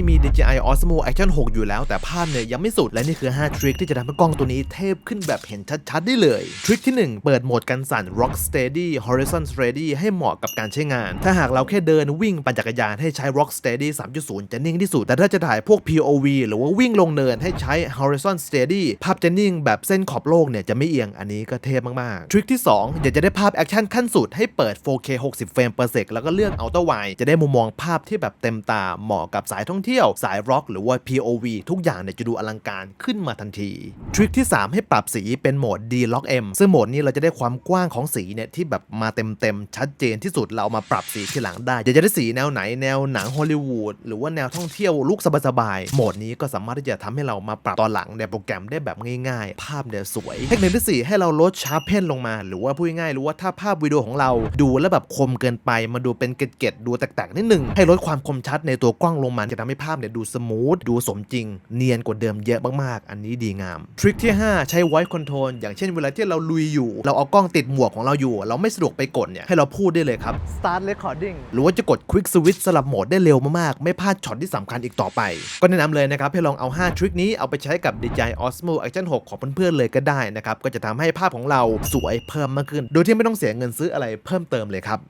ที่มี DJI Osmo Action 6 อยู่แล้ว แต่ภาพเนี่ยยังไม่สุด และนี่คือ 5 ทริคที่จะทำให้กล้องตัวนี้เทพขึ้นแบบเห็นชัดๆ ได้เลย ทริคที่ 1 เปิดโหมดกันสั่น Rock Steady Horizon Steady ให้เหมาะกับการใช้งาน ถ้าหากเราแค่เดินวิ่งปั่นจักรยานให้ใช้ Rock Steady 3.0 จะนิ่งที่สุด แต่ถ้าจะถ่ายพวก POV หรือว่าวิ่งลงเนินให้ใช้ Horizon Steady ภาพจะนิ่งแบบเส้นขอบโลกเนี่ยจะไม่เอียงอันนี้ก็เทพมากๆ ทริคที่ 2 อยากจะได้ภาพแอคชั่นขั้นสุดให้เปิด 4K 60เฟรม per sec แล้วก็เลือก Ultra Wide จะได้มุมมองภาพที่แบบเต็มตาเหมาะกับสายท่องเที่ยวสายร็อกหรือว่า POV ทุกอย่างเนี่ยจะดูอลังการขึ้นมาทันที ทริคที่ 3 ให้ปรับสีเป็นโหมด D-Lock M ซึ่งโหมดนี้เราจะได้ความกว้างของสีเนี่ยที่แบบมาเต็มๆชัดเจนที่สุดเราเอามาปรับสีทีหลังได้อยากจะได้สีแนวไหนแนวหนังฮอลลีวูดหรือว่าแนวท่องเที่ยวลุกสบายๆโหมดนี้ก็สามารถที่จะทำให้เรามาปรับตอนหลังในโปรแกรมได้แบบง่ายๆ ภาพเนี่ยสวย เทคนิคที่ 4 ให้เราลดชาร์เพนลงมา หรือว่าพูดง่ายๆหรือว่าถ้าภาพวิดีโอของเราดูแล้วแบบคมเกินไปมาดูเป็นเกล็ดๆดูแตกๆนิดนึงให้ลดความคมชัดในตัวกล้องลงมาจะทำให้ภาพเนี่ยดูสมูทดูสมจริง เนียนกว่าเดิมเยอะมากๆ อันนี้ดีงาม ทริคที่ 5 ใช้ voice control อย่างเช่นเวลาที่เราลุยอยู่ เราเอากล้องติดหมวกของเราอยู่ เราไม่สะดวกไปกดเนี่ยให้เราพูดได้เลยครับ start recording หรือว่าจะกด quick switch สลับโหมดได้เร็วมากๆ ไม่พลาดช็อตที่สำคัญอีกต่อไป ก็แนะนำเลยนะครับให้ลองเอา 5 ทริคนี้เอาไปใช้กับ DJI Osmo Action 6 ของเพื่อนๆเลยก็ได้นะครับก็จะทำให้ภาพของเราสวยเพิ่มมากขึ้น โดยที่ไม่ต้องเสียเงินซื้ออะไรเพิ่มเติมเลยครับ